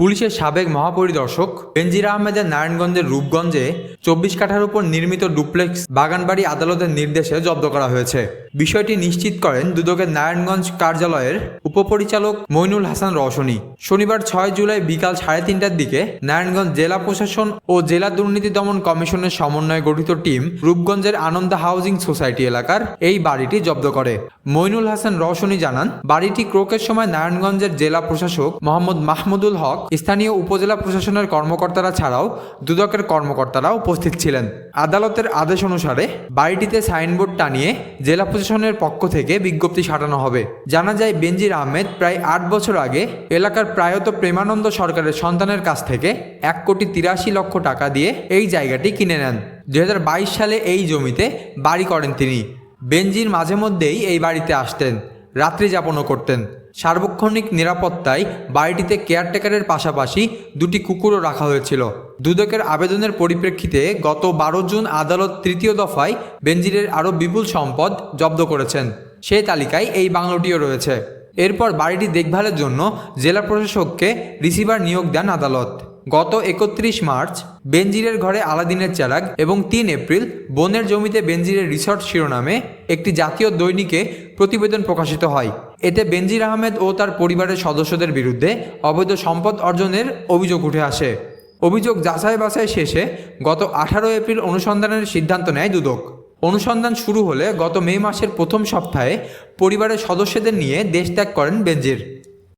পুলিশের সাবেক মহাপরিদর্শক বেনজির আহমেদের নারায়ণগঞ্জের রূপগঞ্জে চব্বিশ কাঠার উপর নির্মিত ডুপ্লেক্স বাগানবাড়ি আদালতের নির্দেশে জব্দ করা হয়েছে। বিষয়টি নিশ্চিত করেন দুদকের নারায়ণগঞ্জ কার্যালয়ের উপপরিচালক মইনুল হাসান রওশনী। শনিবার ছয় জুলাই বিকাল সাড়ে তিনটার দিকে নারায়ণগঞ্জ জেলা প্রশাসন ও জেলা দুর্নীতি দমন কমিশনের সমন্বয়ে গঠিত টিম রূপগঞ্জের আনন্দ হাউজিং সোসাইটি এলাকার এই বাড়িটি জব্দ করে। মইনুল হাসান রওশনী জানান, বাড়িটি ক্রোকের সময় নারায়ণগঞ্জের জেলা প্রশাসক মোহাম্মদ মাহমুদুল হক, স্থানীয় উপজেলা প্রশাসনের কর্মকর্তারা ছাড়াও দুদকের কর্মকর্তারা উপস্থিত ছিলেন। আদালতের আদেশ অনুসারে বাড়িটিতে সাইনবোর্ড টানিয়ে জেলা প্রশাসনের পক্ষ থেকে বিজ্ঞপ্তি সাটানো হবে। জানা যায়, বেনজির আহমেদ প্রায় আট বছর আগে এলাকার প্রায়ত প্রেমানন্দ সরকারের সন্তানের কাছ থেকে এক কোটি তিরাশি লক্ষ টাকা দিয়ে এই জায়গাটি কিনে নেন। দুই হাজার বাইশ সালে এই জমিতে বাড়ি করেন তিনি। বেনজির মাঝে মধ্যেই এই বাড়িতে আসতেন, রাত্রি যাপনও করতেন। সার্বক্ষণিক নিরাপত্তায় বাড়িটিতে কেয়ারটেকারের পাশাপাশি দুটি কুকুরও রাখা হয়েছিল। দুদকের আবেদনের পরিপ্রেক্ষিতে গত বারো জুন আদালত তৃতীয় দফায় বেনজিরের আরও বিপুল সম্পদ জব্দ করেছেন। সেই তালিকায় এই বাংলোটিও রয়েছে। এরপর বাড়িটি দেখভালের জন্য জেলা প্রশাসককে রিসিভার নিয়োগ দেন আদালত। গত একত্রিশ মার্চ বেনজিরের ঘরে আলাদিনের চেরাগ এবং তিন এপ্রিল বনের জমিতে বেনজিরের রিসর্ট শিরোনামে একটি জাতীয় দৈনিকে প্রতিবেদন প্রকাশিত হয়। এতে বেনজির আহমেদ ও তার পরিবারের সদস্যদের বিরুদ্ধে অবৈধ সম্পদ অর্জনের অভিযোগ উঠে আসে। অভিযোগ যাচাই বাছাই শেষে গত আঠারো এপ্রিল অনুসন্ধানের সিদ্ধান্ত নেয় দুদক। অনুসন্ধান শুরু হলে গত মে মাসের প্রথম সপ্তাহে পরিবারের সদস্যদের নিয়ে দেশ ত্যাগ করেন বেনজির।